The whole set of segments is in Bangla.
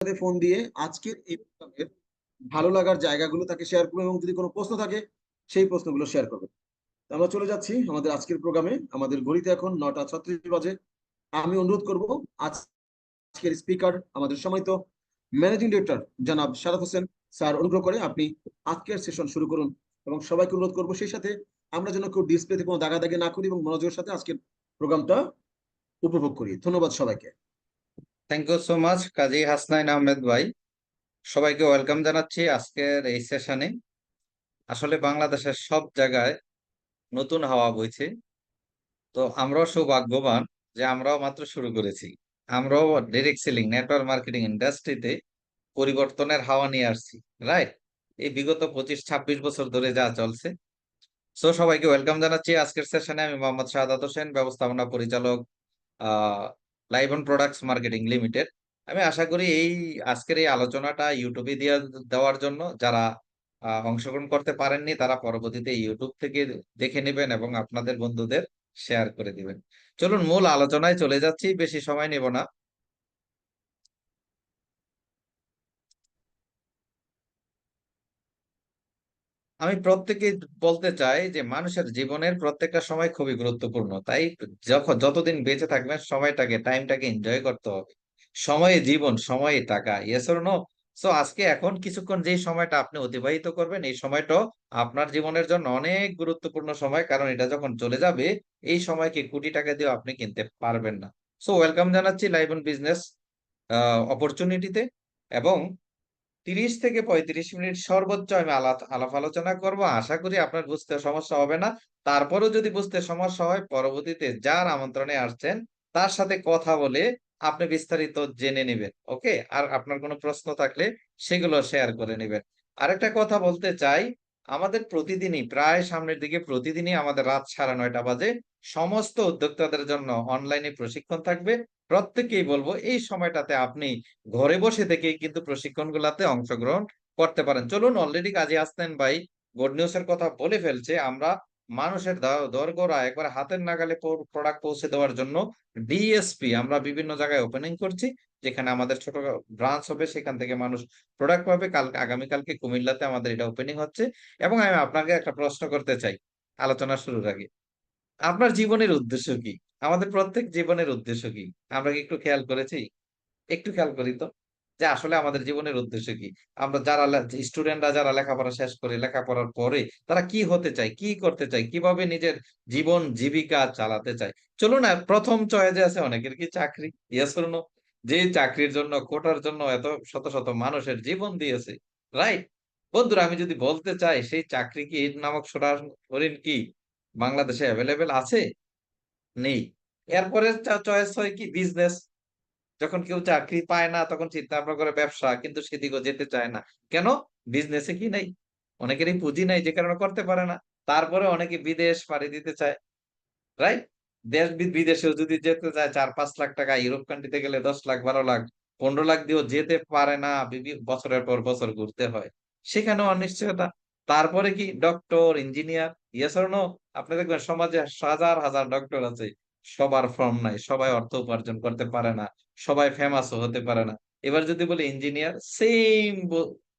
সাথে ফোন দিয়ে আজকের এই প্রোগ্রামের ভালো লাগার জায়গাগুলো তাকে শেয়ার করবে এবং যদি কোনো প্রশ্ন থাকে, সেই প্রশ্নগুলো শেয়ার করবে আমরা চলে যাচ্ছি আমাদের আজকের প্রোগ্রামে। আমাদের ঘড়িতে এখন নটা ছত্রিশ বাজে। আমি অনুরোধ করব, আজকের স্পিকার আমাদের সম্মানিত ম্যানেজিং ডিরেক্টর জনাব শারাফ হোসেন স্যার, অনুগ্রহ করে আপনি আজকের সেশন শুরু করুন এবং সবাইকে অনুরোধ করব, সেই সাথে আমরা যেন কেউ ডিসপ্লেতে কোনো দাগাদাগি না করি এবং মনোযোগের সাথে আজকের প্রোগ্রামটা উপভোগ করি। ধন্যবাদ সবাইকে। Thank you so much Kazi Hasnain Ahmed ভাই সবাইকে ওয়েলকাম জানাচ্ছি আজকের এই সেশনে আসলে বাংলাদেশের সব জায়গায় নতুন হাওয়া বইছে। তো আমরাও সৌভাগ্যবান যে আমরাও মাত্র শুরু করেছি। আমরাও ডিরেক্ট সেলিং নেটওয়ার্ক মার্কেটিং ইন্ডাস্ট্রিতে পরিবর্তনের হাওয়া নিয়ে আসছি রাইট এই বিগত পঁচিশ, ছাব্বিশ বছর ধরে যা চলছে। সো সবাইকে ওয়েলকাম জানাচ্ছি আজকের সেশনে আমি মোহাম্মদ শাহাদাত হোসেন, ব্যবস্থাপনা পরিচালক লাইভন প্রোডাক্টস মার্কেটিং লিমিটেড আমি আশা করি এই আজকের এই আলোচনাটা ইউটিউবে দিয়ে দেওয়ার জন্য যারা অংশগ্রহণ করতে পারেননি, তারা পরবর্তীতে ইউটিউব থেকে দেখে নেবেন এবং আপনাদের বন্ধুদের শেয়ার করে দিবেন। চলুন, মূল আলোচনায় চলে যাচ্ছি। বেশি সময় নেব না। আমি প্রত্যেকে বলতে চাই যে মানুষের জীবনের প্রত্যেকটা সময় খুবই গুরুত্বপূর্ণ। তাই যখন যতদিন বেঁচে থাকবেন, সময়টাকে টাইমটাকে এনজয় করতে হবে। সময়ে জীবন, সময়ে টাকা ইয়েস নো সো আজকে এখন কিছুক্ষণ যে সময়টা আপনি অতিবাহিত করবেন, এই সময়টা আপনার জীবনের জন্য অনেক গুরুত্বপূর্ণ সময়, কারণ এটা যখন চলে যাবে, এই সময়কে কোটি টাকা দিয়ে আপনি কিনতে পারবেন না। সো ওয়েলকাম জানাচ্ছি লাইভ অন বিজনেস অপরচুনিটিতে এবং তিরিশ থেকে পঁয়ত্রিশ মিনিট সর্বোচ্চ আমি আলাপ আলোচনা করব। আশা করি আপনার বুঝতে সমস্যা হবে না। তারপরেও যদি বুঝতে সমস্যা হয়, পরবর্তীতে যার আমন্ত্রণে আসছেন, তার সাথে কথা বলে আপনি বিস্তারিত জেনে নেবেন, ওকে? আর আপনার কোনো প্রশ্ন থাকলে সেগুলো শেয়ার করে নেবেন। আরেকটা কথা বলতে চাই আমাদের প্রতিদিনই, প্রায় সামনের দিকে প্রতিদিনই আমাদের রাত সাড়ে নয়টা বাজে। সমস্ত উদ্যোক্তাদের জন্য অনলাইনে প্রশিক্ষণ থাকবে। প্রত্যেকেই বলব, এই সময়টাতে আপনি ঘরে বসে থেকেই কিন্তু প্রশিক্ষণ গুলাতে অংশগ্রহণ করতে পারেন। চলুন অলরেডি কাজে আসতেন ভাই গুড নিউজ এর কথা বলে ফেলছে। আমরা মানুষের দরগোড়া একবার হাতের নাগালে প্রোডাক্ট পৌঁছে দেওয়ার জন্য ডিএসপি আমরা বিভিন্ন জায়গায় ওপেনিং করছি। যেখানে আমাদের ছোট ব্রাঞ্চ হবে, সেখান থেকে মানুষ প্রোডাক্ট পাবে। কাল আগামীকালকে কুমিল্লাতে আমাদের এটা ওপেনিং হচ্ছে। এবং আমি আপনাকে একটা প্রশ্ন করতে চাই, আলোচনা শুরুর আগে। আপনার জীবনের উদ্দেশ্য কি? আমাদের প্রত্যেক জীবনের উদ্দেশ্য কি? আমরা কি একটু খেয়াল করেছি? একটু খেয়াল করি তো। যে আসলে আমাদের জীবনের উদ্দেশ্য কি? আমরা যারা স্টুডেন্টরা যারা লেখাপড়া শেষ করে, লেখাপড়ার পরে তারা কি হতে চায়, কি করতে চায়, কীভাবে নিজের জীবন জীবিকা চালাতে চায়? চলুন না প্রথম চয়েজে আছে অনেকের কি চাকরি? ইয়েস যে চাকরির জন্য, কোটার জন্য এত শত শত মানুষের জীবন দিয়েছে রাইট বন্ধুরা, আমি যদি বলতে চাই, সেই চাকরি কি নামক হরিণ কি বাংলাদেশে অ্যাভেলেবেল আছে? নেই। এরপরে চয়েস হয় কি? বিজনেস যখন কেউ চাকরি পায় না, তখন চিন্তা ভাবনা করে ব্যবসা, কিন্তু সেদিকেও যেতে চায় না। কেন? বিজনেসে কি নাই? অনেকেরই পুঁজি নাই, যে কারণে করতে পারে না। তারপরে অনেকে বিদেশ পাড়ি দিতে চায় রাইট দেশ বিদেশেও যদি যেতে চায় চার, পাঁচ লাখ টাকা, ইউরোপ কান্ট্রিতে গেলে দশ লাখ, বারো লাখ, পনেরো লাখ দিয়েও যেতে পারে না বিভিন্ন বছরের পর বছর ঘুরতে হয়। সেখানেও অনিশ্চয়তা। তারপরে কি? ডক্টর ইঞ্জিনিয়ার ইয়েস নো আপনি দেখবেন সমাজে হাজার হাজার ডক্টর আছে। সবার ফর্ম নাই, সবাই অর্থ উপার্জন করতে পারে না, সবাই ফেমাসও হতে পারে না। এবার যদি বলি ইঞ্জিনিয়ার সেম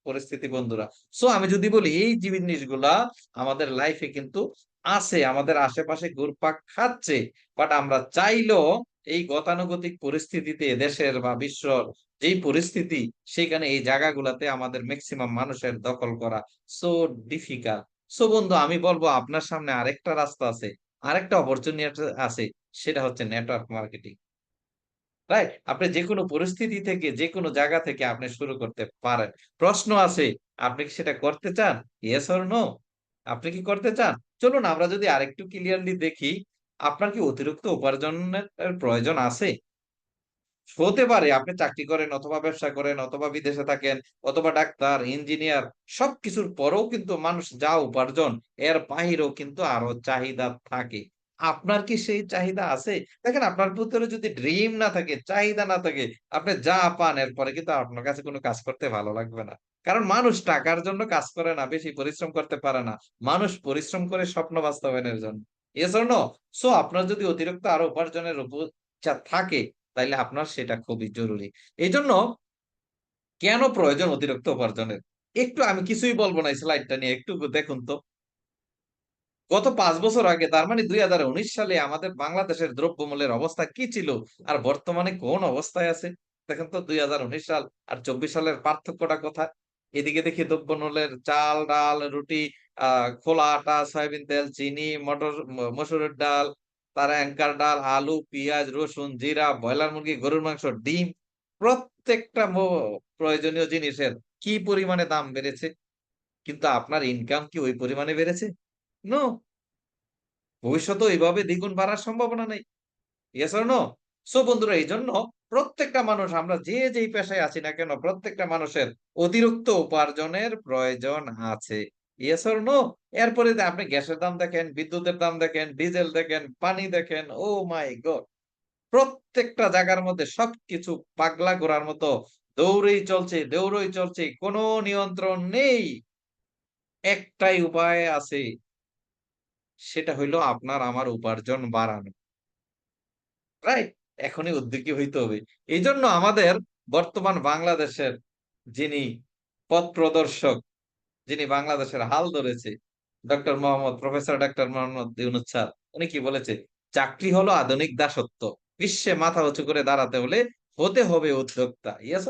পরিস্থিতি বন্ধুরা। সো আমি যদি বলি এই জিনিসগুলা আমাদের লাইফে কিন্তু আছে, আমাদের আশেপাশে ঘুরপাক খাচ্ছে বাট আমরা চাইলেও এই গতানুগতিক পরিস্থিতিতে দেশের বা বিশ্বর যেই পরিস্থিতি, সেখানে এই জায়গাগুলাতে আমাদের ম্যাক্সিমাম মানুষের দখল করা সো ডিফিকাল্ট সো বন্ধু, আমি বলব আপনার সামনে আরেকটা রাস্তা আছে, আরেকটা অপরচুনিটি আছে, সেটা হচ্ছে নেটওয়ার্ক মার্কেটিং রাইট আপনি যে কোনো পরিস্থিতি থেকে যে কোনো জায়গা থেকে আপনি শুরু করতে পারেন। প্রশ্ন আছে, আপনি কি সেটা করতে চান? ইয়েস অর নো আপনি কি করতে চান? চলুন আমরা যদি আরেকটু ক্লিয়ারলি দেখি, আপনার কি অতিরিক্ত উপার্জনের প্রয়োজন আছে? হতে পারে, আপনি চাকরি করেন অথবা ব্যবসা করেন অথবা বিদেশে থাকেন অথবা ডাক্তার ইঞ্জিনিয়ার সবকিছুর পরেও কিন্তু মানুষ যা উপার্জন, এর বাহিরেও কিন্তু আরও চাহিদা থাকে। আপনার কি সেই চাহিদা আছে? দেখেন, আপনার ভিতরে যদি ড্রিম না থাকে, চাহিদা না থাকে, আপনি যা পান, এরপরে কিন্তু আপনার কাছে কোনো কাজ করতে ভালো লাগবে না। কারণ মানুষ টাকার জন্য কাজ করে না, বেশি পরিশ্রম করতে পারে না। মানুষ পরিশ্রম করে স্বপ্ন বাস্তবায়নের জন্য। এজন্য সো আপনার যদি অতিরিক্ত আরও উপার্জনের থাকে, তাইলে আপনার সেটা খুবই জরুরি। এই জন্য কেন প্রয়োজন অতিরিক্ত উপার্জনের? একটু আমি কিছুই বলব না স্লাইডটা নিয়ে, একটু দেখুন তো। গত পাঁচ বছর আগে, তার মানে দুই হাজার উনিশ সালে আমাদের বাংলাদেশের দ্রব্যমূল্যের অবস্থা কি ছিল? আর বর্তমানে কোন অবস্থায় আছে? দেখেন তো, দুই হাজার উনিশ সাল আর চব্বিশ সালের পার্থক্যটা কোথায়? এদিকে দেখি দ্রব্যমূল্যের চাল, ডাল, রুটি খোলা আটা, সয়াবিন তেল, চিনি, মটর মসুরের ডাল, তার অ্যাঙ্কার ডাল, আলু, পেঁয়াজ, রসুন, জিরা, ব্রয়লার মুরগি, গরুর মাংস, ডিম, প্রত্যেকটা প্রয়োজনীয় জিনিসের কি পরিমাণে দাম বেড়েছে? কিন্তু আপনার ইনকাম কি ওই পরিমাণে বেড়েছে? নো ভবিষ্যতে এইভাবে দ্বিগুণ বাড়ার সম্ভাবনা নেই। ইয়েস নো সো বন্ধুরা এই জন্য প্রত্যেকটা মানুষ, আমরা যে যেই পেশায় আছি না কেন, প্রত্যেকটা মানুষের অতিরিক্ত উপার্জনের প্রয়োজন আছে। এরপরে আপনি গ্যাসের দাম দেখেন, বিদ্যুতের দাম দেখেন, ডিজেল দেখেন, পানি দেখেন, ও মাই গড! প্রত্যেকটা জায়গার মধ্যে সবকিছু পাগলা ঘোরার মতো, দৌড়েই চলছে, দৌড়ই চলছে, কোনো নিয়ন্ত্রণ নেই। একটাই উপায় আছে, সেটা হইল আপনার, আমার উপার্জন বাড়ানো। রাইট এখনই উদ্যোগী হইতে হবে। এই জন্য আমাদের বর্তমান বাংলাদেশের যিনি পথ প্রদর্শক, যিনি বাংলাদেশের হাল ধরেছে, doctor Mohammad, professor doctor Mohammad Yunus উনি কি বলেছে? চাকরি হলো আধুনিক দাসত্ব। বিশ্বে মাথা উঁচু করে দাঁড়াতে হলে হতে হবে উদ্যোক্তা। ইয়েস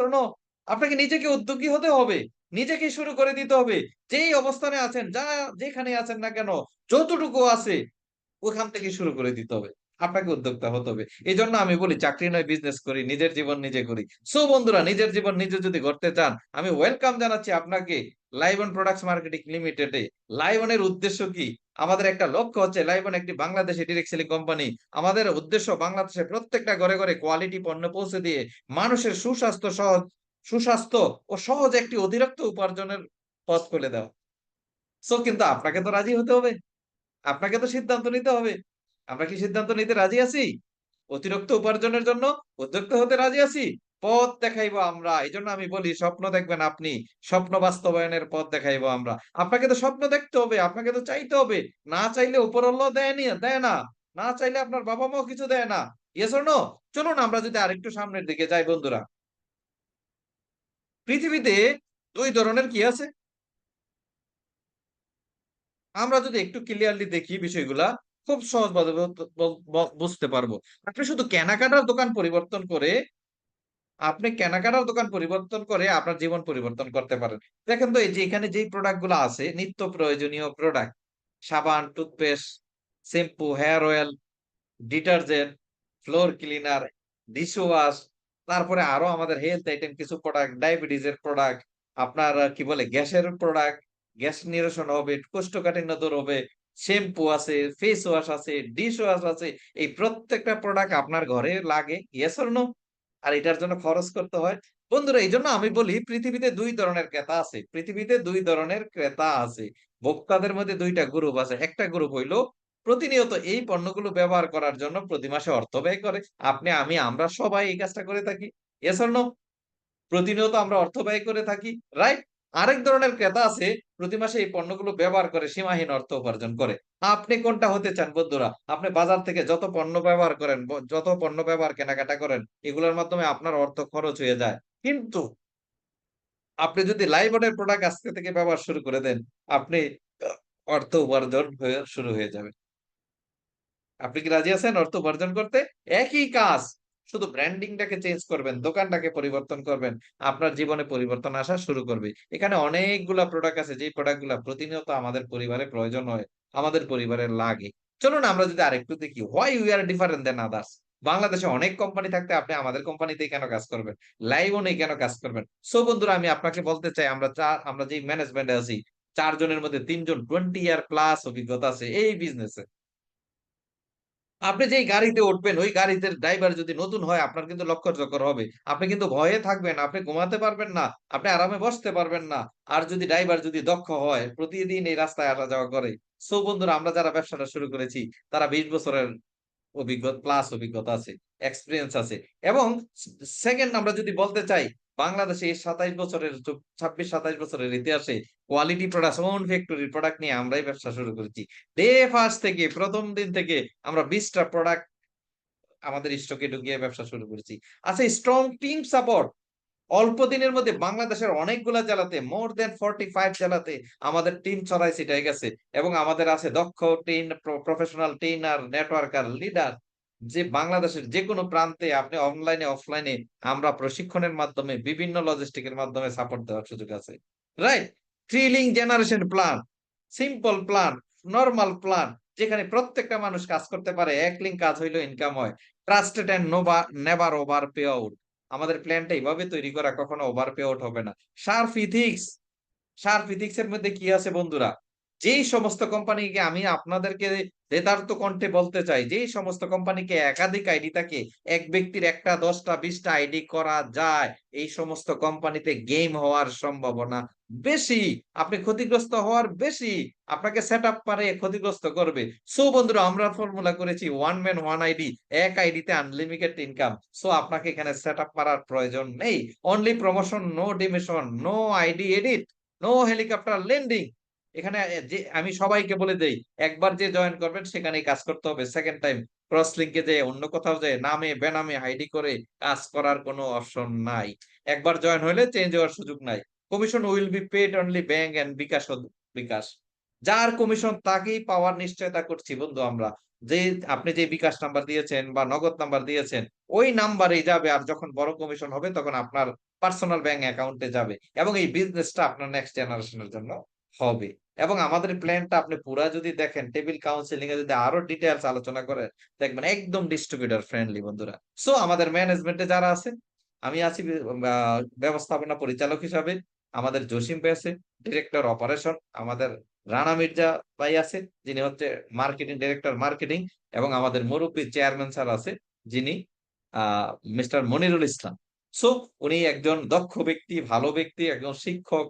আপনাকে নিজেকে উদ্যোগী হতে হবে। নিজেকে শুরু করে দিতে হবে। যেই অবস্থানে আছেন, যা যেখানে আছেন না কেন, যতটুকু আছে, ওখান থেকে শুরু করে দিতে হবে। আপনাকে উদ্যোক্তা হতে হবে। এই জন্য আমি বলি, চাকরি নয় বিজনেস করি, নিজের জীবন নিজে করি। সো বন্ধুরা, নিজের জীবন নিজে যদি গড়তে চান, আমি ওয়েলকাম জানাচ্ছি আপনাকে লাইবন প্রোডাক্টস মার্কেটিং লিমিটেডে লাইবনের উদ্দেশ্য কি? আমাদের একটা লক্ষ্য হচ্ছে লাইবন একটি বাংলাদেশি ডিরেক্ট সেলিং কোম্পানি আমাদের উদ্দেশ্য বাংলাদেশের প্রত্যেকটা ঘরে ঘরে কোয়ালিটি পণ্য পৌঁছে দিয়ে মানুষের সুস্বাস্থ্য সহজ, সুস্বাস্থ্য ও সহজ একটি অতিরিক্ত উপার্জনের পথ খুলে দেওয়া। সো কিন্তু আপনাকে তো রাজি হতে হবে। আপনাকে তো সিদ্ধান্ত নিতে হবে। আমরা কি সিদ্ধান্ত নিতে রাজি আছি? অতিরিক্ত উপার্জনের জন্য উদ্যোক্তা হতে রাজি আছি? পথ দেখাইবো আমরা এই আমি বলি, স্বপ্ন দেখবেন আপনি, স্বপ্ন বাস্তবায়নের পথ দেখাইবো আমরা। আপনাকে তো স্বপ্ন দেখতে হবে, আপনাকে তো চাইতে হবে। না চাইলে উপরল্লাহ দেয়নি দেয় না। না চাইলে আপনার বাবা মাও কিছু দেয় না। ইয়েস চলুন আমরা যদি আরেকটু সামনের দিকে যাই, বন্ধুরা। পৃথিবীতে দুই ধরনের কি আছে? আমরা যদি একটু ক্লিয়ারলি দেখি বিষয়গুলা খুব সহজভাবে বুঝতে পারব। আপনি শুধু কেনাকাটার দোকান পরিবর্তন করে, আপনি কেনাকাটার দোকান পরিবর্তন করে আপনার জীবন পরিবর্তন করতে পারেন। দেখেন তো এই যে এখানে যেই প্রোডাক্টগুলো আছে, নিত্য প্রয়োজনীয় প্রোডাক্ট সাবান toothpaste shampoo hair oil detergent floor cleaner dishwash তারপরে আরও আমাদের হেলথ আইটেম কিছু প্রোডাক্ট ডায়াবেটিস এর প্রোডাক্ট আপনার, কি বলে, গ্যাসের প্রোডাক্ট গ্যাস নিরসন হবে, কোষ্ঠকাঠিন্য দূর হবে শ্যাম্পু আছে ফেস ওয়াশ আছে ডিশ ওয়াশ আছে, এই প্রত্যেকটা প্রোডাক্ট আপনার ঘরে লাগে ইয়েস অর নো আর এটার জন্য খরচ করতে হয়। বন্ধুরা এই জন্য আমি বলি, পৃথিবীতে দুই ধরনের ক্রেতা আছে। পৃথিবীতে দুই ধরনের ক্রেতা আছে। ভোক্তাদের মধ্যে দুইটা গ্রুপ আছে। একটা গ্রুপ হইল, প্রতিনিয়ত এই পণ্যগুলো ব্যবহার করার জন্য প্রতি মাসে অর্থ ব্যয় করে। আপনি, আমি, আমরা সবাই এই কাজটা করে থাকি। এস প্রতিনিয়ত আমরা অর্থ ব্যয় করে থাকি রাইট আরেক ধরনের ক্রেতা আছে, প্রতি মাসে এই পণ্যগুলো ব্যবহার করে সীমাহীন অর্থ উপার্জন করে। আপনি কোনটা হতে চান বন্ধুরা? আপনি বাজার থেকে যত পণ্য ব্যবহার করেন যত পণ্য ব্যবহার কেনাকাটা করেন, এগুলোর মাধ্যমে আপনার অর্থ খরচ হয়ে যায়। কিন্তু আপনি যদি লাইবনের প্রোডাক্ট আজকে থেকে ব্যবহার শুরু করে দেন, আপনি অর্থ উপার্জন হয়ে, শুরু হয়ে যাবে। আপনি কি রাজি আছেন অর্থ উপার্জন করতে? একই কাজ। শুধু ব্র্যান্ডিংটাকে চেঞ্জ করবেন, দোকানটাকে পরিবর্তন করবেন, আপনার জীবনে পরিবর্তন আসা শুরু করবে। এখানে অনেকগুলা প্রোডাক্ট আছে যে প্রোডাক্টগুলা প্রতিনিয়ত আমাদের পরিবারে প্রয়োজন হয়, আমাদের পরিবারের লাগে। চলুন আমরা যদি আরেকটু দেখি why we are different then others বাংলাদেশে অনেক কোম্পানি থাকতে আপনি আমাদের কোম্পানিতেই কেন কাজ করবেন? লাইভনে কেন কাজ করবেন? সো বন্ধুরা, আমি আপনাকে বলতে চাই, আমরা চার, আমরা যে ম্যানেজমেন্টে আছি, চারজনের মধ্যে তিনজন টোয়েন্টি ইয়ার প্লাস অভিজ্ঞতা আছে, এই বিজনেসে আপনি যেই গাড়িতে উঠবেন, ওই গাড়িতে ড্রাইভার যদি নতুন হয়, আপনার কিন্তু লক্ষ্য চক্কর হবে। আপনি কিন্তু ভয়ে থাকবেন, আপনি ঘুমাতে পারবেন না, আপনি আরামে বসতে পারবেন না। আর যদি ড্রাইভার যদি দক্ষ হয়, প্রতিদিন এই রাস্তায় আসা যাওয়া করে। সো বন্ধুরা, আমরা যারা ব্যবসাটা শুরু করেছি, তারা বিশ বছরের অভিজ্ঞতা প্লাস অভিজ্ঞতা আছে এক্সপিরিয়েন্স আছে। এবং সেকেন্ড আমরা যদি বলতে চাই বাংলাদেশে সাতাইশ বছরের ছাব্বিশ, সাতাইশ বছরের ইতিহাসে quality product own factory product নিয়ে আমরাই ব্যবসা শুরু করেছি। ডে ফার্স্ট থেকে, প্রথম দিন থেকে আমরা বিশটা প্রোডাক্ট আমাদের স্টকে ঢুকিয়ে ব্যবসা শুরু করেছি। আচ্ছা স্ট্রং টিম সাপোর্ট অল্প দিনের মধ্যে বাংলাদেশের অনেকগুলা জেলাতে মোর দেন ফর্টি ফাইভ জেলাতে আমাদের টিম ছড়াই ছিটাই গেছে এবং আমাদের আছে দক্ষ team professional trainer networker leader যে বাংলাদেশের যে কোনো প্রান্তে আপনি অনলাইনে অফলাইনে আমরা প্রশিক্ষণের মাধ্যমে, বিভিন্ন লজিস্টিকের মাধ্যমে সাপোর্ট দেওয়ার সুযোগ আছে। Right thrilling generation plan simple plan normal plan যেখানে প্রত্যেকটা মানুষ কাজ করতে পারে, এক লিঙ্ক কাজ হইল ইনকাম হয়। ট্রাস্টেড এন্ড নোভা নেভার ওভার পে আউট আমাদের প্ল্যানটা এইভাবে তৈরি করা কখনো ওভার পে আউট হবে না। শার্প ইথিক্স শার্প ইথিক্স এর মধ্যে কি আছে বন্ধুরা? যেই সমস্ত কোম্পানিকে আমি আপনাদেরকে যথার্থ কণ্ঠে বলতে চাই, যেই সমস্ত কোম্পানিকে একাধিক আইডি থাকে এক ব্যক্তির একটা, দশটা, বিশটা আইডি করা যায়, এই সমস্ত কোম্পানিতে গেম হওয়ার সম্ভাবনা বেশি। আপনি ক্ষতিগ্রস্ত হওয়ার বেশি, আপনাকে সেট আপ পারে, ক্ষতিগ্রস্ত করবে। সো বন্ধুরা, আমরা ফর্মুলা করেছি ওয়ান ম্যান ওয়ান আইডি এক আইডিতে আনলিমিটেড ইনকাম সো আপনাকে এখানে সেট আপ করার প্রয়োজন নেই। Only promotion no demotion no ID edit no helicopter landing এখানে যে, আমি সবাইকে বলে দেই, একবার যে জয়েন করবেন, সেখানেই কাজ করতে হবে। সেকেন্ড টাইম ক্রস লিঙ্কে যে অন্য কোথাও যে নামে, বেনামে আইডি করে কাজ করার কোনো অপশন নাই। একবার জয়েন হলে চেঞ্জ হওয়ার সুযোগ নাই। Commission will be paid only bank and bKash bKash. যার কমিশন তাকেই পাওয়ার নিশ্চয়তা করছি বন্ধু আমরা। যে, আপনি যে বিকাশ নাম্বার দিয়েছেন বা নগদ নাম্বার দিয়েছেন, ওই নাম্বারেই যাবে আর যখন বড় কমিশন হবে, তখন আপনার পার্সোনাল ব্যাংক অ্যাকাউন্টে যাবে। এবং এই বিজনেসটা আপনার নেক্সট জেনারেশনের জন্য হবে। এবং আমাদের প্ল্যানটা আপনি পুরা যদি দেখেন টেবিল কাউন্সিলিং এ যদি আরও ডিটেলস আলোচনা করেন দেখবেন একদম ডিস্ট্রিবিউটর ফ্রেন্ডলি বন্ধুরা। সো আমাদের ম্যানেজমেন্টে যারা আছে আমি আছি ব্যবস্থাপনা পরিচালক হিসাবে, আমাদের জসিম ভাই আছে ডিরেক্টর অপারেশন আমাদের রানা মির্জা ভাই আছে, যিনি হচ্ছে মার্কেটিং ডিরেক্টর মার্কেটিং এবং আমাদের মুরব্বী চেয়ারম্যান স্যার আছে, যিনি মিস্টার মনিরুল ইসলাম। সো উনি একজন দক্ষ ব্যক্তি, ভালো ব্যক্তি, একজন শিক্ষক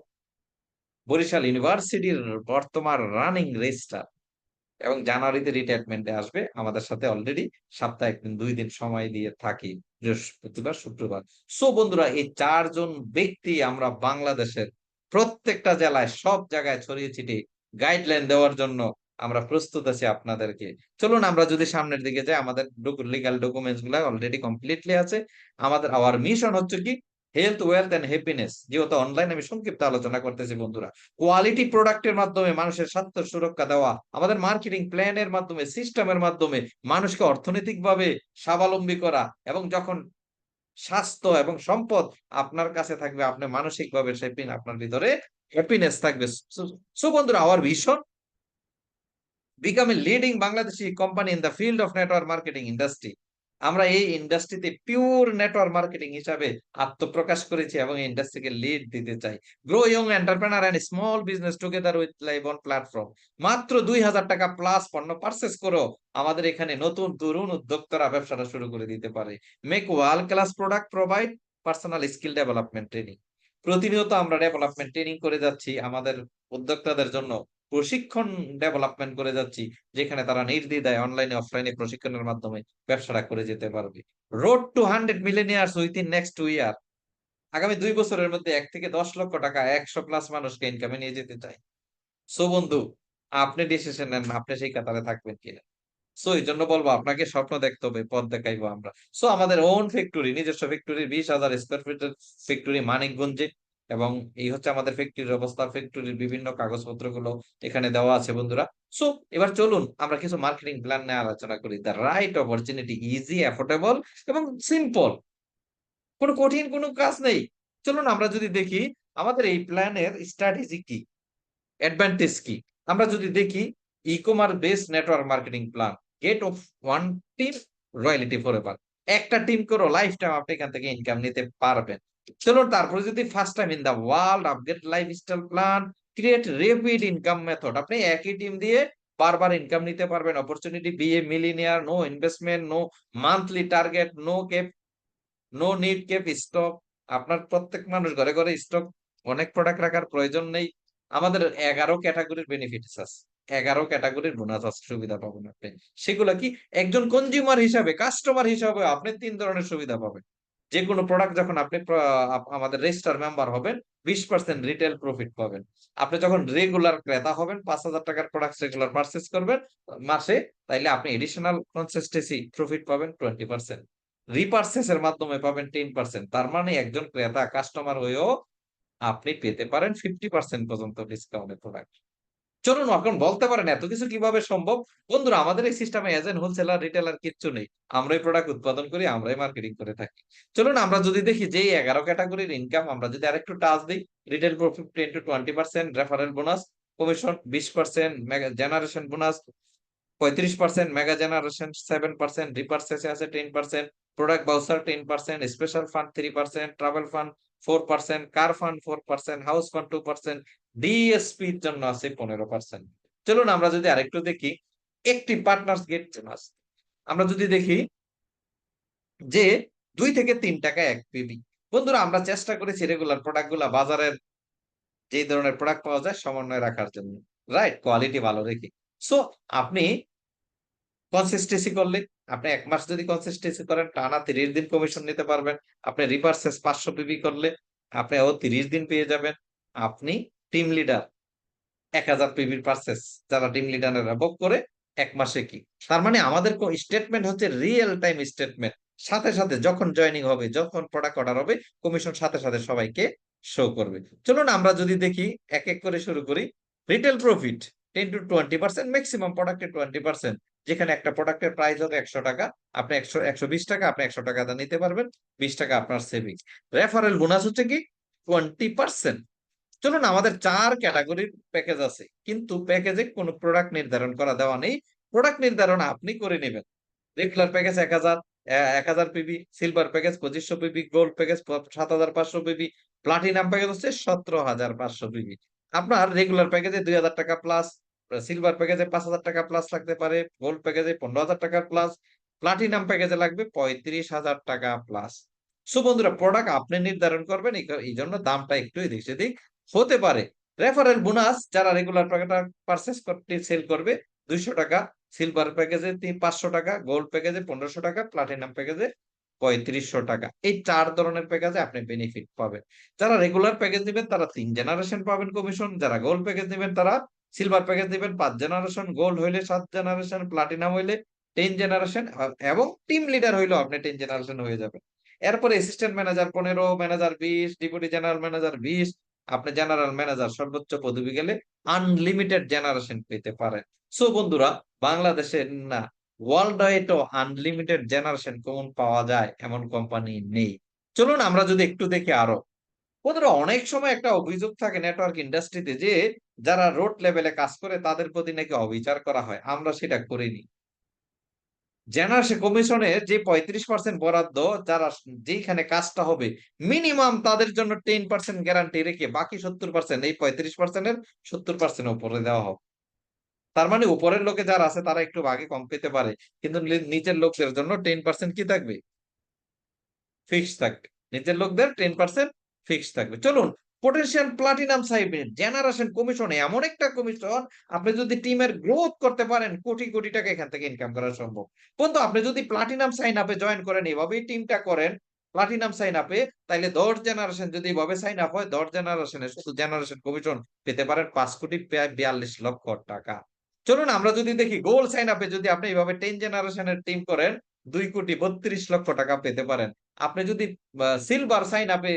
বরিশাল ইউনিভার্সিটির বর্তমান রানিং রেজিস্টার এবং জানুয়ারিতে রিটায়ারমেন্টে আসবে। আমাদের সাথে অলরেডি সপ্তাহে একদিন দুই দিন সময় দিয়ে থাকি বৃহস্পতিবার, শুক্রবার। সো বন্ধুরা, এই চারজন ব্যক্তি আমরা বাংলাদেশের প্রত্যেকটা জেলায় সব জায়গায় ছড়িয়ে ছিটিয়ে গাইডলাইন দেওয়ার জন্য আমরা প্রস্তুত আছি আপনাদেরকে। চলুন, আমরা যদি সামনের দিকে যাই, আমাদের লিগাল ডকুমেন্টসগুলা অলরেডি কমপ্লিটলি আছে। আমাদের আওয়ার মিশন হচ্ছে কি? হেলথ ওয়েলথ এন্ড হ্যাপিনেস যেহেতু অনলাইন আমি সংক্ষিপ্ত আলোচনা করতেছি বন্ধুরা কোয়ালিটি প্রোডাক্টের মাধ্যমে মানুষের স্বাস্থ্য সুরক্ষা দেওয়া, আমাদের মার্কেটিং প্ল্যানের মাধ্যমে সিস্টেমের মাধ্যমে মানুষকে অর্থনৈতিকভাবে স্বাবলম্বী করা এবং যখন স্বাস্থ্য এবং সম্পদ আপনার কাছে থাকবে, আপনি মানসিকভাবে সেপিন আপনার ভিতরে হ্যাপিনেস থাকবে সো বন্ধুরা আওয়ার ভীষণ become a leading Bangladeshi company in the field of network marketing industry. আমরা এই ইন্ডাস্ট্রিতে পিওর নেটওয়ার্ক মার্কেটিং হিসাবে আত্মপ্রকাশ করেছি এবং ইন্ডাস্ট্রিকে লিড দিতে চাই। Grow young entrepreneur and small business together with live on platform মাত্র দুই হাজার টাকা প্লাস পণ্য পারচেস করো আমাদের এখানে নতুন তরুণ উদ্যোক্তারা ব্যবসাটা শুরু করে দিতে পারে। Make world class product provide personal skill development training প্রতিনিয়ত আমরা ডেভেলপমেন্ট ট্রেনিং করে যাচ্ছি। আমাদের উদ্যোক্তাদের জন্য প্রশিক্ষণ ডেভেলপমেন্ট করে যাচ্ছি, যেখানে তারা নির্দ্বিধায় অনলাইনে অফলাইনে প্রশিক্ষণের মাধ্যমে ব্যবসাটা করে যেতে পারবে। Road to hundred millionaires within next two year আগামী দুই বছরের মধ্যে এক থেকে দশ লক্ষ টাকা একশো প্লাস মানুষকে ইনকামে নিয়ে যেতে চাই। সো বন্ধু, আপনি ডিসিশন নেন, আপনি সেই কাতারে থাকবেন কিনা। সো এই জন্য বলব, আপনাকে স্বপ্ন দেখতে হবে, পথ দেখাইবো আমরা। সো আমাদের ওন ফ্যাক্টরি নিজস্ব ফ্যাক্টরি বিশ হাজার স্কোয়ার ফিটের ফ্যাক্টরি মানিকগঞ্জে। এবং এই হচ্ছে আমাদের ফ্যাক্টরির অবস্থা। ফ্যাক্টরির বিভিন্ন কাগজপত্রগুলো এখানে দেওয়া আছে বন্ধুরা। সো এবার চলুন আমরা কিছু মার্কেটিং প্ল্যান নিয়ে আলোচনা করি। The right opportunity easy affordable এবং সিম্পল কোনো কঠিন কোনো কাজ নেই। চলুন আমরা যদি দেখি, আমাদের এই প্ল্যানের স্ট্র্যাটেজি কি? অ্যাডভান্টেজ কি? আমরা যদি দেখি e commerce base network marketing plan get of one team royalty forever একটা টিম করো লাইফ টাইম আপনি এখান থেকে ইনকাম নিতে পারবেন। চলুন তারপরে যদি first time in the world update lifestyle plan create rapid income method আপনি একই টিম দিয়ে বারবার ইনকাম নিতে পারবেন। Opportunity be a millionaire no investment no monthly target no cap no need cap stock আপনার প্রত্যেক মানুষ ঘরে ঘরে স্টক অনেক প্রোডাক্ট রাখার প্রয়োজন নেই। আমাদের এগারো ক্যাটাগরির বেনিফিটস আছে। এগারো ক্যাটাগরির বোনাস আছে, সুবিধা পাবেন আপনি। সেগুলো কি একজন কনজিউমার হিসাবে কাস্টমার হিসাবে আপনি তিন ধরনের সুবিধা পাবেন। যে কোনো প্রোডাক্ট যখন আপনি আমাদের রেজিস্টার মেম্বার হবেন, বিশ পার্সেন্ট রিটেল প্রফিট পাবেন। আপনি যখন রেগুলার ক্রেতা হবেন, পাঁচ হাজার টাকার প্রোডাক্ট রেগুলার পারচেস করবেন, মাসে, তাইলে আপনি এডিশনাল কনসিস্টেন্সি প্রফিট পাবেন টোয়েন্টি পার্সেন্ট রিপার্সেসের মাধ্যমে পাবেন টেন পার্সেন্ট তার মানে একজন ক্রেতা কাস্টমার হয়েও আপনি পেতে পারেন ফিফটি পার্সেন্ট পর্যন্ত ডিসকাউন্টের প্রোডাক্ট চলুন এখন বলতে পারেন এত কিছু কীভাবে সম্ভব? বন্ধুরা, আমাদের এই সিস্টেমে এজেন্ট হোলসেলার রিটেলার কিচ্ছু নেই। আমরাই প্রোডাক্ট উৎপাদন করি, আমরাই মার্কেটিং করে থাকি। চলুন আমরা যদি দেখি যে এগারো ক্যাটাগরির ইনকাম আমরা যদি আরেকটু টাচ দিই retail profit ten to twenty percent referral bonus commission বিশ পার্সেন্ট জেনারেশন বোনাস পঁয়ত্রিশ percent mega generation seven percent রিপার্সেসে আছে ten percent product voucher ten percent special fund three percent travel fund four percent car fund four percent house fund two percent ডিএসপির জন্য আছে পনেরো পার্সেন্ট চলুন আমরা যদি আরেকটু দেখি, একটি পার্টনার্স গেট জন্য আছে। আমরা যদি দেখি যে দুই থেকে তিন টাকা এক পিবি বন্ধুরা, আমরা চেষ্টা করেছি রেগুলার প্রোডাক্টগুলা বাজারের যে ধরনের প্রোডাক্ট পাওয়া যায় সমন্বয় রাখার জন্য। রাইট কোয়ালিটি ভালো রেখে। সো আপনি কনসিস্টেন্সি করলে, আপনি এক মাস যদি কনসিস্টেন্সি করেন, টানা তিরিশ দিন কমিশন নিতে পারবেন। আপনি রিপার্সেস পাঁচশো পিবি করলে, আপনি ও তিরিশ দিন পেয়ে যাবেন। আপনি টিম লিডার এক হাজার পিবির পার্সেস যারা টিম লিডারেরা বুক করে এক মাসে কি? তার মানে আমাদের স্টেটমেন্ট হচ্ছে রিয়েল টাইম স্টেটমেন্ট সাথে সাথে যখন জয়েনিং হবে, যখন প্রোডাক্ট অর্ডার হবে কমিশন সাথে সাথে সবাইকে শো করবে। চলুন আমরা যদি দেখি, এক এক করে শুরু করি। Retail profit ten to twenty percent maximum প্রোডাক্টের টোয়েন্টি পার্সেন্ট যেখানে একটা প্রোডাক্টের প্রাইস হবে একশো টাকা, আপনি একশো একশো বিশ টাকা, আপনি একশো টাকা নিতে পারবেন, বিশ টাকা আপনার সেভিং রেফারেল বোনাস হচ্ছে কি? টোয়েন্টি পার্সেন্ট চলুন, আমাদের চার ক্যাটাগরির প্যাকেজ আছে, কিন্তু প্যাকেজে কোনো প্রোডাক্ট নির্ধারণ করা দেওয়া নেই। প্রোডাক্ট নির্ধারণ আপনি করে নেবেন। রেগুলার প্যাকেজ এক হাজার এক হাজার পিবি সিলভার প্যাকেজ পঁচিশশো পিবি গোল্ড প্যাকেজ সাত হাজার পাঁচশো পিবি প্লাটিনাম প্যাকেজ হচ্ছে সতেরো হাজার পাঁচশো পিবি আপনার রেগুলার প্যাকেজে দুই হাজার টাকা প্লাস সিলভার প্যাকেজে পাঁচ হাজার টাকা প্লাস লাগতে পারে গোল্ড প্যাকেজে পনেরো হাজার টাকা প্লাস প্লাটিনাম প্যাকেজে লাগবে পঁয়ত্রিশ হাজার টাকা প্লাস সো বন্ধুরা প্রোডাক্ট আপনি নির্ধারণ করবেন, এই জন্য দামটা একটু এদিক সেদিক হতে পারে। রেফারেল বোনাস যারা রেগুলার প্যাকেটটা পারচেস করতে সেল করবে, দুইশো টাকা সিলভার প্যাকেজে পাঁচশো টাকা গোল্ড প্যাকেজে পনেরোশো টাকা প্লাটিনাম প্যাকেজে পঁয়ত্রিশশো টাকা। এই চার ধরনের প্যাকেজে আপনি বেনিফিট পাবেন। যারা রেগুলার প্যাকেজ নেবেন, তারা তিন জেনারেশন পাবেন কমিশন যারা গোল্ড প্যাকেজ নেবেন, তারা সিলভার প্যাকেজ নেবেন, পাঁচ জেনারেশন গোল্ড হইলে সাত জেনারেশন প্লাটিনাম হইলে টেন জেনারেশন এবং টিম লিডার হইলেও আপনি টেন জেনারেশন হয়ে যাবেন। এরপরে অ্যাসিস্ট্যান্ট ম্যানেজার পনেরো ম্যানেজার বিশ ডিপুটি জেনারেল ম্যানেজার বিশ আপনি জেনারেল ম্যানেজার সর্বোচ্চ পদবি গেলে আনলিমিটেড জেনারেশন পেতে পারেন। সো বন্ধুরা, বাংলাদেশে না ওয়ার্ল্ড ওয়াইডও আনলিমিটেড জেনারেশন কোন পাওয়া যায় এমন কোম্পানি নেই। চলুন আমরা যদি একটু দেখি আরও। বন্ধুরা, অনেক সময় একটা অভিযোগ থাকে নেটওয়ার্ক ইন্ডাস্ট্রিতে যে, যারা রোড লেভেলে কাজ করে তাদের প্রতি নাকি অবিচার করা হয়। আমরা সেটা করিনি। জেনারেশন কমিশনে যে পঁয়ত্রিশ পার্সেন্ট বরাদ্দ, যারা যেখানে কাজটা হবে মিনিমাম তাদের জন্য টেন পার্সেন্ট গ্যারান্টি রেখে বাকি সত্তর পার্সেন্ট এই পঁয়ত্রিশ পার্সেন্টের সত্তর পার্সেন্ট উপরে দেওয়া হবে। তার মানে উপরের লোকে যারা আছে, তারা একটু ভাগে কম পেতে পারে, কিন্তু নিচের লোকদের জন্য টেন পার্সেন্ট কি থাকবে? ফিক্স থাকবে। নিচের লোকদের টেন পার্সেন্ট ফিক্স থাকবে। চলুন পোটেনশিয়াল প্লাটিনাম সাইবেন জেনারেশন কমিশন এমন একটা কমিশন আপনি যদি টিমের গ্রোথ করতে পারেন, কোটি কোটি টাকা এখান থেকে ইনকাম করা সম্ভব। বন্ধু, আপনি যদি প্লাটিনাম সাইন আপে জয়েন করেন, এভাবেই টিমটা করেন প্লাটিনাম সাইন আপে তাইলে দশ জেনারেশন যদি এভাবে সাইন আপ হয়, দশ জেনারেশনে শুধু জেনারেশন কমিশন পেতে পারেন পাঁচ কোটি প্রায় বিয়াল্লিশ লক্ষ টাকা। চলুন আমরা যদি দেখি গোল সাইন আপে যদি আপনি এইভাবে টেন জেনারেশনের টিম করেন, দুই কোটি বত্রিশ লক্ষ টাকা পেতে পারেন। আপনি যদি সিলভার সাইন আপে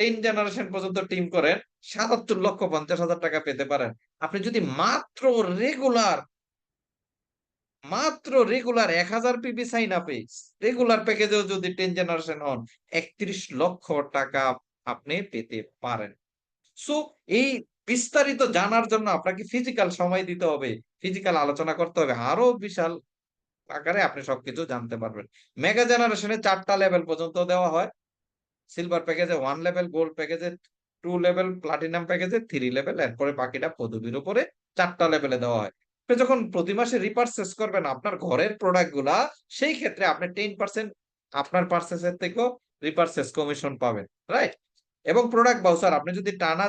টেন জেনারেশন পর্যন্ত টিম করেন সাতাত্তর লক্ষ পঞ্চাশ হাজার টাকা পেতে পারেন। আপনি যদি মাত্র রেগুলার মাত্র রেগুলার এক হাজার পিবি সাইন আপে রেগুলার প্যাকেজেও যদি টেন জেনারেশন হন, একত্রিশ লক্ষ টাকা আপনি পেতে পারেন। সো এই বিস্তারিত জানার জন্য আপনাকে ফিজিক্যাল সময় দিতে হবে ফিজিক্যাল আলোচনা করতে হবে। আরও বিশাল আকারে আপনি সবকিছু জানতে পারবেন। মেগা জেনারেশনে চারটা লেভেল পর্যন্ত দেওয়া হয়। সিলভার প্যাকেজে ওয়ান লেভেল গোল্ড প্যাকেজে টু লেভেল প্লাটিনাম প্যাকেজে থ্রি লেভেল এরপরে বাকিটা পদবীর উপরে চারটা লেভেলে দেওয়া হয়। যখন প্রতি মাসে রিপার্সেস করবেন আপনার ঘরের প্রোডাক্টগুলা, সেই ক্ষেত্রে আপনি টেন পার্সেন্ট আপনার পার্সেসের থেকেও রিপার্সেস কমিশন পাবেন রাইট এবং প্রোডাক্ট বাউচার আপনি যদি টানা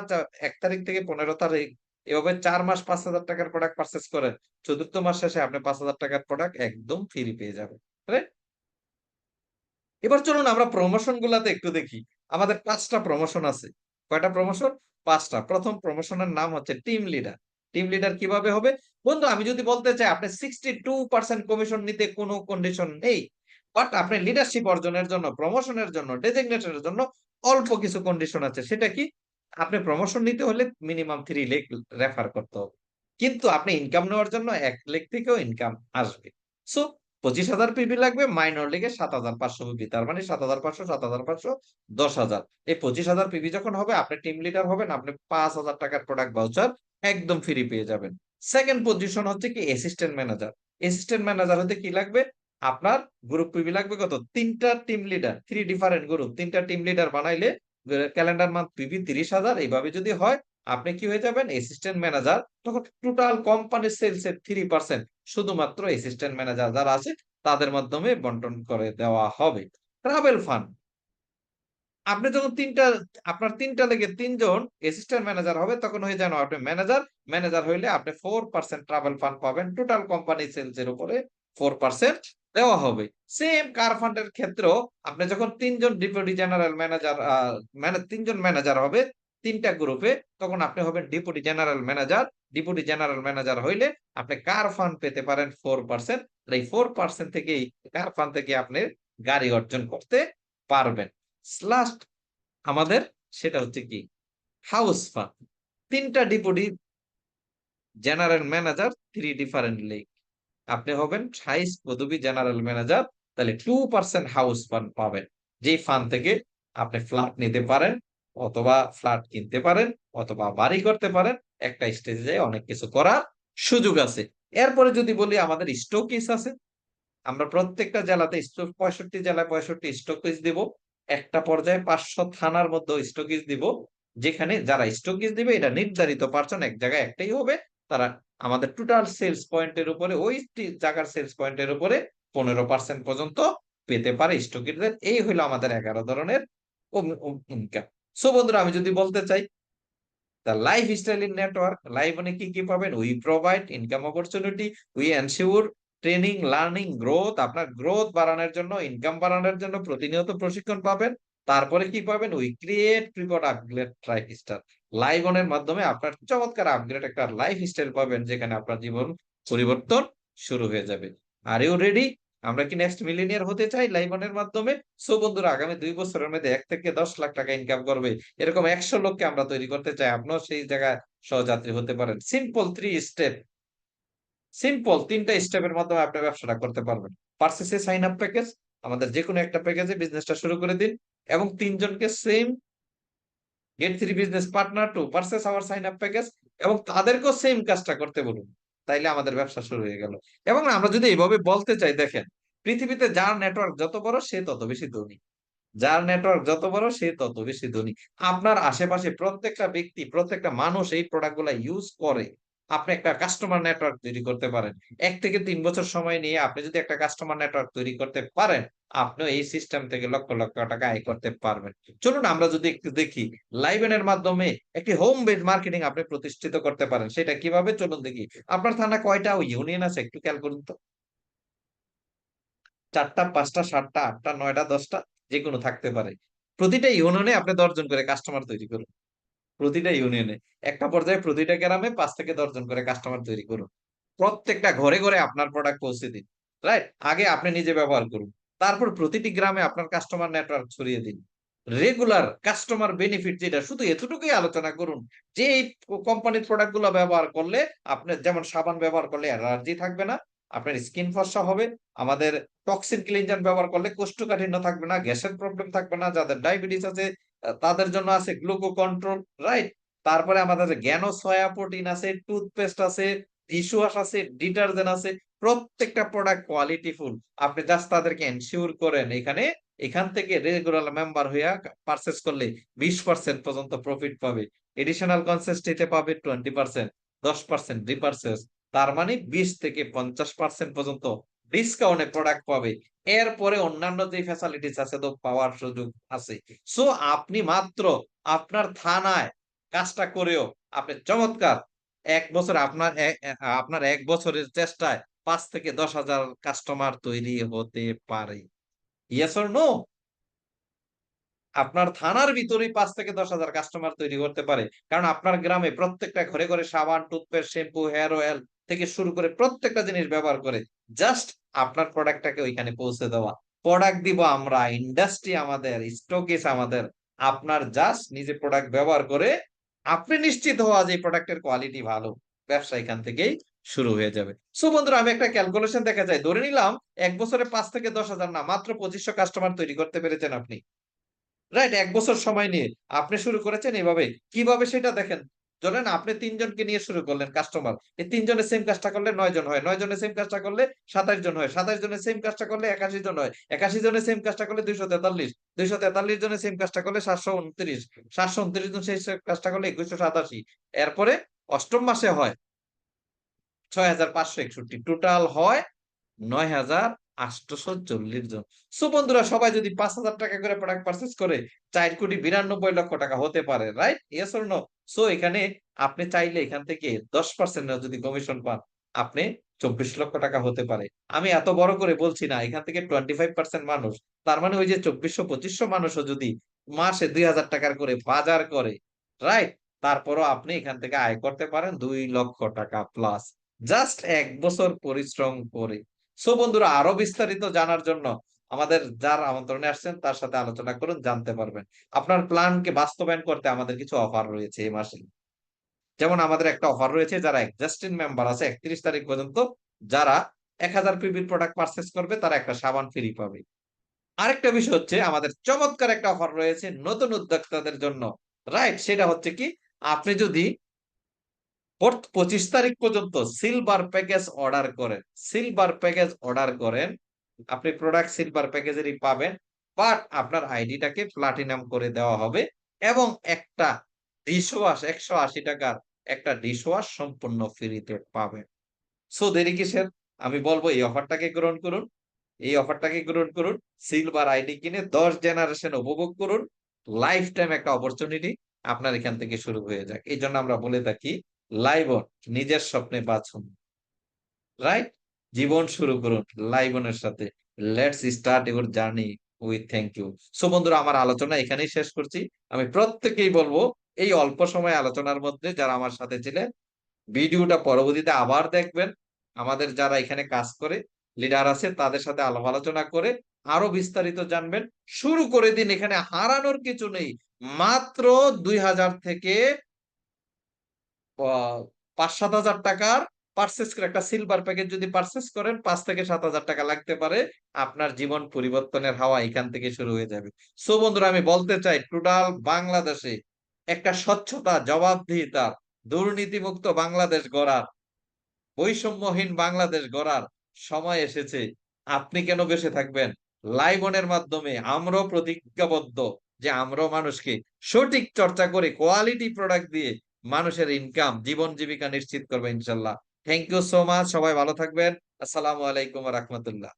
এক তারিখ থেকে পনেরো তারিখ, এভাবে চার মাস পাঁচ হাজার টাকার প্রোডাক্ট পার্চেস করেন, চতুর্থ মাস শেষে আপনি পাঁচ হাজার টাকার প্রোডাক্ট একদম ফ্রি পেয়ে যাবেন রাইট এবার চলুন আমরা প্রমোশন গুলাতে একটু দেখি। আমাদের পাঁচটা প্রমোশন আছে। কয়টা প্রমোশন পাঁচটা। প্রথম প্রমোশনের নাম হচ্ছে টিম লিডার টিম লিডার কীভাবে হবে? বন্ধু, আমি যদি বলতে চাই, আপনি সিক্সটি টু পার্সেন্ট কমিশন নিতে কোনো কন্ডিশন নেই বাট আপনি লিডারশিপ অর্জনের জন্য প্রমোশনের জন্য ডেজিগনেশনের জন্য অল্প কিছু কন্ডিশন আছে। সেটা কি? আপনি প্রমোশন নিতে হলে মিনিমাম থ্রি লেখ রেফার করতে হবে। কিন্তু আপনি ইনকাম নেওয়ার জন্য এক লেখ থেকেও ইনকাম আসবে। সো পঁচিশ হাজার পিবি লাগবে মাইনর লিগে সাত হাজার পাঁচশো পিবি, তার মানে সাত হাজার পাঁচশো, সাত হাজার পাঁচশো, দশ হাজার। এই পঁচিশ হাজার পিবি যখন হবে, আপনি টিম লিডার হবেন, আপনি পাঁচ হাজার টাকার প্রোডাক্ট ভাউচার একদম ফ্রি পেয়ে যাবেন। সেকেন্ড পজিশন হচ্ছে কি অ্যাসিস্ট্যান্ট ম্যানেজার অ্যাসিস্ট্যান্ট ম্যানেজার হতে কি লাগবে? আপনার গ্রুপ পিবি লাগবে কত? তিনটা team leader three different group তিনটা টিম লিডার বানাইলে ক্যালেন্ডার মান্থ পিবি তিরিশ হাজার, এইভাবে যদি হয় আপনি কি হয়ে যাবেন? অ্যাসিস্ট্যান্ট ম্যানেজার তখন টোটাল কোম্পানির সেলস এর থ্রি পার্সেন্ট শুধুমাত্র অ্যাসিস্ট্যান্ট ম্যানেজার যারা আছে, তাদের মাধ্যমে বন্টন করে দেওয়া হবে। ট্রাভেল ফান্ড আপনি যখন তিনটা, আপনার তিনটা লেগে তিনজন অ্যাসিস্ট্যান্ট ম্যানেজার হবে, তখন হয়ে যান আপনি ম্যানেজার ম্যানেজার হইলে আপনি ফোর পার্সেন্ট ট্রাভেল ফান্ড পাবেন টোটাল কোম্পানি সেলস এর উপরে ফোর পার্সেন্ট দেওয়া হবে। সেম কার ফান্ডের ক্ষেত্রেও আপনি যখন তিনজন ডিপুটি জেনারেল ম্যানেজার তিনজন ম্যানেজার হবে তিনটা গ্রুপে তখন আপনি হবেন deputy general manager deputy general manager হইলে আপনি কার ফান্ড পেতে পারেন ফোর পার্সেন্ট এই ফোর পার্সেন্ট থেকে কার ফান্ড থেকে আপনি গাড়ি অর্জন করতে পারবেন। লাস্ট আমাদের সেটা হচ্ছে কি? হাউস ফান্ড তিনটা deputy general manager three different league আপনি হবেন সাইজ পদবী জেনারেল ম্যানেজার তাহলে টু পার্সেন্ট হাউস ফান্ড পাবেন। যেই ফান্ড থেকে আপনি ফ্ল্যাট নিতে পারেন অথবা ফ্ল্যাট কিনতে পারেন, অথবা বাড়ি করতে পারেন, একটা স্টেজে যায় অনেক কিছু করার সুযোগ আছে। এরপরে যদি বলি আমাদের স্টকিস আছে, আমরা প্রত্যেকটা জেলাতে পঁয়ষট্টি জেলায় পঁয়ষট্টি স্টকিস দিব, একটা পর্যায়ে পাঁচশো থানার মধ্যে স্টকিস দিব, যেখানে যারা স্টকিস দিবে এটা নির্ধারিত পার্সন এক জায়গায় একটাই হবে, তারা আমাদের টোটাল সেলস পয়েন্টের উপরে, ওই জায়গার সেলস পয়েন্টের উপরে পনেরো পার্সেন্ট পর্যন্ত পেতে পারে স্টকিরদের এই হইল আমাদের এগারো ধরনের ইনকাম সো বন্ধুরা, আমি যদি বলতে চাই the lifestyle in network life মানে কি কি পাবেন? We provide income opportunity we ensure training learning growth আপনার গ্রোথ বাড়ানোর জন্য ইনকাম বাড়ানোর জন্য প্রতিনিয়ত প্রশিক্ষণ পাবেন। তারপরে কি পাবেন? উই ক্রিয়েট প্রিপোর্ট আপগ্রেড লাইফ স্টাইল লাইভ অনের মাধ্যমে আপনার চমৎকার আপগ্রেড একটা লাইফ স্টাইল পাবেন, যেখানে আপনার জীবন পরিবর্তন শুরু হয়ে যাবে। আর ইউ রেডি আমরা কি নেক্সট মিলিনিয়ার হতে চাই? লাইভনের মাধ্যমে? সো বন্ধুরা, আগামী দুই বছরের মধ্যে এক থেকে দশ লাখ টাকা ইনকাম করবে। এরকম একশো লোককে আমরা তৈরি করতে চাই। আপনিও সেই জায়গায় সহযাত্রী হতে পারেন। সিম্পল থ্রি স্টেপ সিম্পল তিনটা স্টেপের মাধ্যমে আপনি ব্যবসাটা করতে পারবেন। পার্সেসে সাইন আপ প্যাকেজ আমাদের যে কোনো একটা প্যাকেজে বিজনেসটা শুরু করে দিন এবং তিনজনকে same get three business partner to purchase our sign up package এবং তাদেরকেও সেম কাজটা করতে বলুন। তাইলে আমাদের ব্যবসা শুরু হয়ে গেল। এবং আমরা যদি এইভাবে বলতে চাই, দেখেন, পৃথিবীতে যার নেটওয়ার্ক যত বড়, সে তত বেশি ধনী। যার নেটওয়ার্ক যত বড়, সে তত বেশি ধনী। আপনার আশেপাশে প্রত্যেকটা ব্যক্তি, প্রত্যেকটা মানুষ এই প্রোডাক্টগুলা ইউজ করে। আপনি একটা কাস্টমার নেটওয়ার্ক তৈরি করতে পারেন। এক থেকে তিন বছর সময় নিয়ে আপনি যদি একটা কাস্টমার নেটওয়ার্ক তৈরি করতে পারেন, আপনিও এই সিস্টেম থেকে লক্ষ লক্ষ টাকা আয় করতে পারবেন। চলুন আমরা যদি একটু দেখি লাইভেনের মাধ্যমে একটি হোম বেড মার্কেটিং আপনি প্রতিষ্ঠিত করতে পারেন। সেটা কীভাবে? চলুন দেখি। আপনার থানা কয়টা? ইউনিয়ন আছে, একটু খেয়াল করুন তো। চারটা, পাঁচটা, সাতটা, আটটা, নয়টা, দশটা যে কোনো থাকতে পারে। প্রতিটা ইউনিয়নে আপনি দশজন করে কাস্টমার তৈরি করুন। প্রতিটা ইউনিয়নে একটা পর্যায়ে প্রতিটা গ্রামে পাঁচ থেকে দশজন করে কাস্টমার তৈরি করুন। প্রত্যেকটা ঘরে ঘরে আপনার প্রোডাক্ট পৌঁছে দিন রাইট আগে আপনি নিজে ব্যবহার করুন। তারপর প্রতিটি গ্রামে আপনার কাস্টমার নেটওয়ার্ক ছড়িয়ে দিন। রেগুলার কাস্টমার বেনিফিট যেটা, শুধু এতটুকুই আলোচনা করুন যে এই কোম্পানির প্রোডাক্টগুলো ব্যবহার করলে আপনার, যেমন সাবান ব্যবহার করলে অ্যালার্জি থাকবে না, আপনার স্কিন ফর্সা হবে, আমাদের টক্সিন ক্লিনজার ব্যবহার করলে কোষ্ঠকাঠিন্য থাকবে না, গ্যাসের প্রবলেম থাকবে না, যাদের ডায়াবেটিস আছে তাদের জন্য আছে গ্লুকো কন্ট্রোল রাইট তারপরে আমাদের জ্ঞান সয়া প্রোটিন আছে টুথপেস্ট আছে ডিশ ওয়াশ আছে ডিটারজেন্ট আছে, প্রত্যেকটা প্রোডাক্ট কোয়ালিটিফুল আপনি জাস্ট তাদেরকে এনশিওর করেন, এখানে এখান থেকে রেগুলার মেম্বার হইয়া পারচেস করলে বিশ পার্সেন্ট পর্যন্ত প্রফিট পাবে। এডিশনাল কনসেস্টিতে পাবে টোয়েন্টি পার্সেন্ট দশ পার্সেন্ট রিপার্সেস তার মানে বিশ থেকে পঞ্চাশ পার্সেন্ট পর্যন্ত ডিসকাউন্টে প্রোডাক্ট পাবে। এরপরে অন্যান্য যে ফ্যাসিলিটিস আছে, তো পাওয়ার সুযোগ আছে। সো আপনি মাত্র আপনার থানায় কাজটা করেও আপনি চমৎকার। এক বছর আপনার আপনার এক বছরের চেষ্টায় পাঁচ থেকে দশ হাজার কাস্টমার তৈরি হতে পারে। নো আপনার থানার ভিতরে পাঁচ থেকে দশ হাজার কাস্টমার তৈরি করতে পারে। কারণ আপনার গ্রামে প্রত্যেকটা ঘরে ঘরে সাবান টুথপেস্ট শ্যাম্পু হেয়ার অয়েল থেকে শুরু করে প্রত্যেকটা জিনিস ব্যবহার করে জাস্ট আপনার প্রোডাক্টটাকে ওইখানে পৌঁছে দেওয়া। প্রোডাক্ট দিব আমরা ইন্ডাস্ট্রি আমাদের স্টকেস আমাদের। আপনার জাস্ট নিজে প্রোডাক্ট ব্যবহার করে আপনি নিশ্চিত হওয়া যে প্রোডাক্টের কোয়ালিটি ভালো, ব্যবসা এখান থেকেই শুরু হয়ে যাবে। সো বন্ধুরা, আমি একটা ক্যালকুলেশন দেখা যায়, ধরে নিলাম এক বছরে পাঁচ থেকে দশ হাজার না, মাত্র পঁচিশশো কাস্টমার তৈরি করতে পেরেছেন আপনি। রাইট এক বছর সময় নিয়ে আপনি শুরু করেছেন এভাবে। কীভাবে সেটা দেখেন? ধরেন আপনি তিনজনকে নিয়ে শুরু করলেন কাস্টমার এই তিনজনের সেম কাজটা করলে নয় জন হয়, নয় জনের সেম কাজটা করলে সাতাশ জন হয়, সাতাশ জনের সেম কাজটা করলে একাশি জন হয়, একাশি জনের সেম কাজটা করলে দুইশো তেতাল্লিশ দুইশো তেতাল্লিশ জনের সেম কাজটা করলে সাতশো উনত্রিশ সাতশো উনত্রিশ জন সেই কাজটা করলে একুশশো সাতাশি, এরপরে অষ্টম মাসে হয় ছয় হাজার পাঁচশো একষট্টি টোটাল হয় নয় হাজার আটশোশো চল্লিশ জন। সো বন্ধুরা, সবাই যদি পাঁচ হাজার টাকা করে প্রোডাক্ট পারচেস করে, চার কোটি বিরানব্বই লক্ষ টাকা হতে পারে right yes or no so এখানে আপনি চাইলে এখান থেকে দশ পার্সেন্ট যদি কমিশন পান, আপনি চব্বিশ লক্ষ টাকা হতে পারে। আমি এত বড় করে বলছি না, এখান থেকে টোয়েন্টি ফাইভ পার্সেন্ট মানুষ, তার মানে ওই যে চব্বিশশো পঁচিশশো মানুষও যদি মাসে দুই হাজার টাকার করে বাজার করে রাইট তারপরও আপনি এখান থেকে আয় করতে পারেন দুই লক্ষ টাকা প্লাস জাস্ট এক বছর পরিশ্রম করে। সো বন্ধুরা, আরও বিস্তারিত জানার জন্য আমাদের যার আমন্ত্রণে আসছেন, তার সাথে আলোচনা করুন, জানতে পারবেন। আপনার প্ল্যানকে বাস্তবায়ন করতে আমাদের কিছু অফার রয়েছে এই মাসে। যেমন আমাদের একটা অফার রয়েছে, যারা এক্সাস্টিং মেম্বার আছে, একত্রিশ তারিখ পর্যন্ত যারা এক হাজার পিবির প্রোডাক্ট পারচেস করবে, তারা একটা সাবান ফ্রি পাবে। আরেকটা বিষয় হচ্ছে, আমাদের চমৎকার একটা অফার রয়েছে নতুন উদ্যোক্তাদের জন্য। রাইট সেটা হচ্ছে কি, আপনি যদি পঁচিশ তারিখ পর্যন্ত সিলভার প্যাকেজ অর্ডার করেন। সিলভার প্যাকেজ অর্ডার করেন, আপনি প্রোডাক্ট সিলভার প্যাকেজেরই পাবেন বাট আপনার আইডিটাকে প্লাটিনাম করে দেওয়া হবে এবং একটা ডিশ ওয়াশ একশো আশি টাকার একটা ডিশ ওয়াশ সম্পূর্ণ ফ্রিতে পাবেন। সো দেরি কিসের? আমি বলব, এই অফারটাকে গ্রহণ করুন, এই অফারটাকে গ্রহণ করুন সিলভার আইডি কিনে দশ জেনারেশন উপভোগ করুন লাইফ টাইম একটা অপরচুনিটি আপনার এখান থেকে শুরু হয়ে যাক। এই জন্য আমরা বলে থাকি লাইবন, নিজের স্বপ্নে বাঁচুন। রাইট জীবন শুরু করুন লাইবনের সাথে। Let's start your journey with thank you so বন্ধুরা, আমার আলোচনা এখানেই শেষ করছি। আমি প্রত্যেকেই বলব, এই অল্প সময় আলোচনার মধ্যে যারা আমার সাথে ছিলেন, ভিডিওটা পরবর্তীতে আবার দেখবেন। আমাদের যারা এখানে কাজ করে লিডার আছে, তাদের সাথে আলাপ আলোচনা করে, আরও বিস্তারিত জানবেন। শুরু করে দিন, এখানে হারানোর কিছু নেই। মাত্র দুই হাজার থেকে পাঁচ সাত হাজার টাকার পার্সেস করে একটা সিলভার প্যাকেজ যদি পার্সেস করেন, পাঁচ থেকে সাত হাজার টাকা লাগতে পারে। আপনার জীবন পরিবর্তনের হাওয়া এখান থেকে শুরু হয়ে যাবে। সো বন্ধুরা, আমি বলতে চাই, টোটাল বাংলাদেশে একটা স্বচ্ছতা, জবাবদিহিতা, দুর্নীতিমুক্ত বাংলাদেশ গড়ার, বৈষম্যহীন বাংলাদেশ গড়ার সময় এসেছে। আপনি কেন বেঁচে থাকবেন? লাইবনের মাধ্যমে আমরাও প্রতিজ্ঞাবদ্ধ যে আমরাও মানুষকে সঠিক চর্চা করে কোয়ালিটি প্রোডাক্ট দিয়ে মানুষের ইনকাম জীবন জীবিকা নিশ্চিত করবে ইনশাল্লাহ। থ্যাংক ইউ সো মাচ সবাই ভালো থাকবেন। আসসালামু আলাইকুম রহমতুল্লাহ।